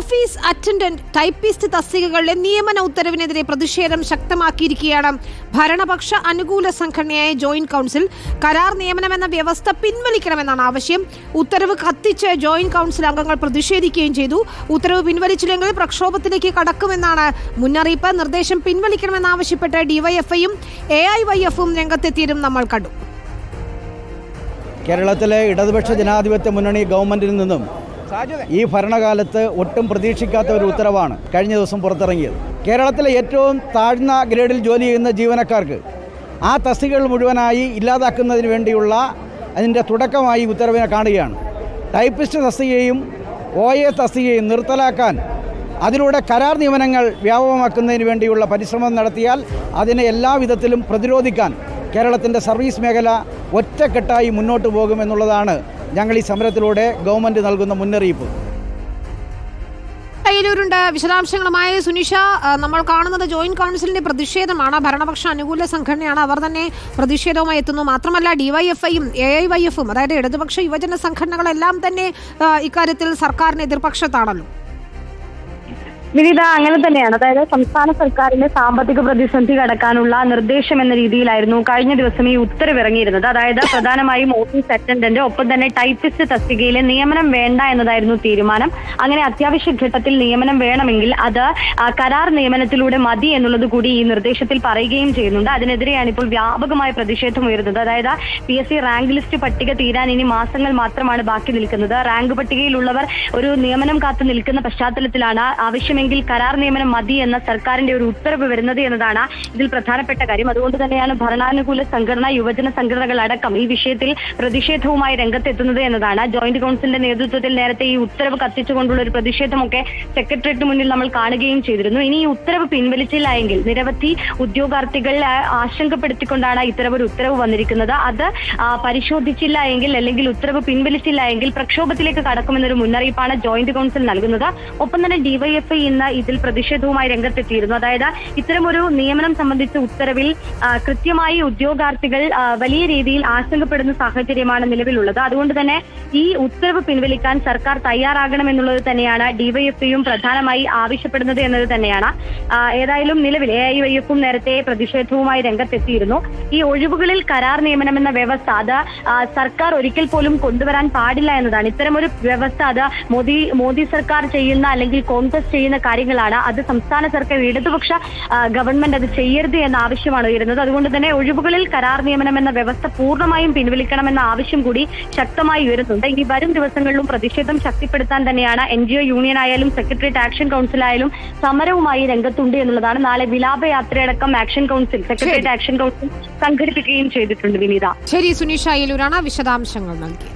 Office attendant typist തസ്തികകളിലെ നിയമന ഉത്തരവിനെതിരെ പ്രതിഷേധം ശക്തമാക്കിയിരിക്കുകയാണ്. ഭരണപക്ഷ അനുകൂല സംഘടനയായ ജോയിന്റ് കൗൺസിൽ കരാർ നിയമനമെന്ന വ്യവസ്ഥ പിൻവലിക്കണമെന്നാണ് ആവശ്യം. ഉത്തരവ് കത്തിച്ച് ജോയിന്റ് കൗൺസിൽ അംഗങ്ങൾ പ്രതിഷേധിക്കുകയും ചെയ്തു. ഉത്തരവ് പിൻവലിച്ചില്ലെങ്കിൽ പ്രക്ഷോഭത്തിലേക്ക് കടക്കുമെന്നാണ് മുന്നറിയിപ്പ്. നിർദ്ദേശം പിൻവലിക്കണമെന്നാവശ്യപ്പെട്ട് ഡിവൈഎഫ്ഐയും എ ഐ വൈ എഫും രംഗത്തെത്തിയതും നമ്മൾ കണ്ടു. കേരളത്തിലെ ഇടതുപക്ഷ ജനാധിപത്യ മുന്നണി ഗവൺമെന്റിൽ നിന്നും ഈ ഭരണകാലത്ത് ഒട്ടും പ്രതീക്ഷിക്കാത്ത ഒരു ഉത്തരവാണ് കഴിഞ്ഞ ദിവസം പുറത്തിറങ്ങിയത്. കേരളത്തിലെ ഏറ്റവും താഴ്ന്ന ഗ്രേഡിൽ ജോലി ചെയ്യുന്ന ജീവനക്കാർക്ക് ആ തസ്തികകൾ മുഴുവനായി ഇല്ലാതാക്കുന്നതിന് വേണ്ടിയുള്ള അതിന്റെ തുടക്കമായി ഉത്തരവിനെ കാണുകയാണ്. ടൈപ്പിസ്റ്റ് തസ്തികയും ഒ എ തസ്തികയും നിർത്തലാക്കാൻ അതിലൂടെ കരാർ നിയമനങ്ങൾ വ്യാപകമാക്കുന്നതിന് വേണ്ടിയുള്ള പരിശ്രമം നടത്തിയാൽ അതിനെ എല്ലാ വിധത്തിലും പ്രതിരോധിക്കാൻ കേരളത്തിന്റെ സർവീസ് മേഖല ഒറ്റക്കെട്ടായി മുന്നോട്ട് പോകുമെന്നുള്ളതാണ് ഞങ്ങൾ ഈ സമരത്തിലൂടെ ഗവൺമെന്റ് നൽകുന്ന മുന്നറിയിപ്പ്. കയ്യിലൂരുണ്ട്. വിശദാംശങ്ങളുമായി സുനിഷ നമ്മൾ കാണുന്നത് ജോയിന്റ് കൗൺസിലിന്റെ പ്രതിഷേധമാണ്. ഭരണപക്ഷ അനുകൂല സംഘടനയാണ്. അവർ തന്നെ പ്രതിഷേധവുമായി എത്തുന്നു. മാത്രമല്ല ഡിവൈഎഫ്ഐയും എ ഐ വൈ എഫും അതായത് ഇടതുപക്ഷ യുവജന സംഘടനകളെല്ലാം തന്നെ ഇക്കാര്യത്തിൽ സർക്കാരിന് എതിർപക്ഷത്താണല്ലോ. വിനീത അങ്ങനെ തന്നെയാണ്. അതായത് സംസ്ഥാന സർക്കാരിന്റെ സാമ്പത്തിക പ്രതിസന്ധി കടക്കാനുള്ള നിർദ്ദേശം എന്ന രീതിയിലായിരുന്നു കഴിഞ്ഞ ദിവസം ഈ ഉത്തരവ് ഇറങ്ങിയിരുന്നത് അതായത് പ്രധാനമായും ഓഫീസ് അറ്റൻഡന്റ് ഒപ്പം തന്നെ ടൈപ്പിസ്റ്റ് തസ്തികയിലെ നിയമനം വേണ്ട എന്നതായിരുന്നു തീരുമാനം. അങ്ങനെ അത്യാവശ്യ ഘട്ടത്തിൽ നിയമനം വേണമെങ്കിൽ അത് കരാർ നിയമനത്തിലൂടെ മതി എന്നുള്ളത് കൂടി ഈ നിർദ്ദേശത്തിൽ പറയുകയും ചെയ്യുന്നുണ്ട്. അതിനെതിരെയാണ് ഇപ്പോൾ വ്യാപകമായ പ്രതിഷേധം ഉയരുന്നത്. അതായത് P S C rank list പട്ടിക തീരാൻ ഇനി മാസങ്ങൾ മാത്രമാണ് ബാക്കി നിൽക്കുന്നത്. റാങ്ക് പട്ടികയിലുള്ളവർ ഒരു നിയമനം കാത്തു നിൽക്കുന്ന പശ്ചാത്തലത്തിലാണ് ആവശ്യമെങ്കിൽ കരാർ നിയമനം മതി എന്ന സർക്കാരിന്റെ ഒരു ഉത്തരവ് വരുന്നത് എന്നതാണ് ഇതിൽ പ്രധാനപ്പെട്ട കാര്യം. അതുകൊണ്ട് തന്നെയാണ് ഭരണാനുകൂല സംഘടന യുവജന സംഘടനകൾ അടക്കം ഈ വിഷയത്തിൽ പ്രതിഷേധവുമായി രംഗത്തെത്തുന്നത് എന്നതാണ്. ജോയിന്റ് കൗൺസിലിന്റെ നേതൃത്വത്തിൽ നേരത്തെ ഈ ഉത്തരവ് കത്തിച്ചുകൊണ്ടുള്ള ഒരു പ്രതിഷേധമൊക്കെ സെക്രട്ടേറിയറ്റ് മുന്നിൽ നമ്മൾ കാണുകയും ചെയ്തിരുന്നു. ഇനി ഈ ഉത്തരവ് പിൻവലിച്ചില്ല എങ്കിൽ നിരവധി ഉദ്യോഗാർത്ഥികൾ ആശങ്കപ്പെടുത്തിക്കൊണ്ടാണ് ഇത്തരമൊരു ഉത്തരവ് വന്നിരിക്കുന്നത്. അത് പരിശോധിച്ചില്ല എങ്കിൽ അല്ലെങ്കിൽ ഉത്തരവ് പിൻവലിച്ചില്ല എങ്കിൽ പ്രക്ഷോഭത്തിലേക്ക് കടക്കുമെന്നൊരു മുന്നറിയിപ്പാണ് ജോയിന്റ് കൗൺസിൽ നൽകുന്നത്. ഒപ്പം തന്നെ ഡിവൈഎഫ്ഐ ഇന്ന് ഇതിൽ പ്രതിഷേധവുമായി രംഗത്തെത്തിയിരുന്നു. അതായത് ഇത്തരമൊരു നിയമനം സംബന്ധിച്ച ഉത്തരവിൽ കൃത്യമായി ഉദ്യോഗാർത്ഥികൾ വലിയ രീതിയിൽ ആശങ്കപ്പെടുന്ന സാഹചര്യമാണ് നിലവിലുള്ളത്. അതുകൊണ്ട് തന്നെ ഈ ഉത്തരവ് പിൻവലിക്കാൻ സർക്കാർ തയ്യാറാകണമെന്നുള്ളത് തന്നെയാണ് ഡിവൈഎഫ്ഐയും പ്രധാനമായി ആവശ്യപ്പെടുന്നത് എന്നത് തന്നെയാണ്. ഏതായാലും നിലവിൽ എ ഐ വൈ എഫും നേരത്തെ പ്രതിഷേധവുമായി രംഗത്തെത്തിയിരുന്നു. ഈ ഒഴിവുകളിൽ കരാർ നിയമനം എന്ന വ്യവസ്ഥ അത് സർക്കാർ ഒരിക്കൽ പോലും കൊണ്ടുവരാൻ പാടില്ല എന്നതാണ്. ഇത്തരമൊരു വ്യവസ്ഥ അത് മോദി മോദി സർക്കാർ ചെയ്യുന്ന അല്ലെങ്കിൽ കോൺഗ്രസ് ചെയ്യുന്ന കാര്യങ്ങളാണ്. അത് സംസ്ഥാന സർക്കാർ ഇടതുപക്ഷ ഗവൺമെന്റ് അത് ചെയ്യരുത് എന്ന ആവശ്യമാണ് ഉയരുന്നത്. അതുകൊണ്ട് തന്നെ ഒഴിവുകളിൽ കരാർ നിയമനം എന്ന വ്യവസ്ഥ പൂർണമായും പിൻവലിക്കണമെന്ന ആവശ്യം കൂടി ശക്തമായി ഉയരുന്നുണ്ട്. ഇനി വരും ദിവസങ്ങളിലും പ്രതിഷേധം ശക്തിപ്പെടുത്താൻ തന്നെയാണ് എൻ ജി ഒ യൂണിയൻ ആയാലും സെക്രട്ടേറിയറ്റ് ആക്ഷൻ കൗൺസിൽ ആയാലും സമരവുമായി രംഗത്തുണ്ട് എന്നുള്ളതാണ്. നാളെ വിലാപയാത്രയടക്കം action council secretariat action council സംഘടിപ്പിക്കുകയും ചെയ്തിട്ടുണ്ട് വിനീത. ശരി സുനീഷ് അയ്യലൂരാണ് വിശദാംശങ്ങൾ നൽകി.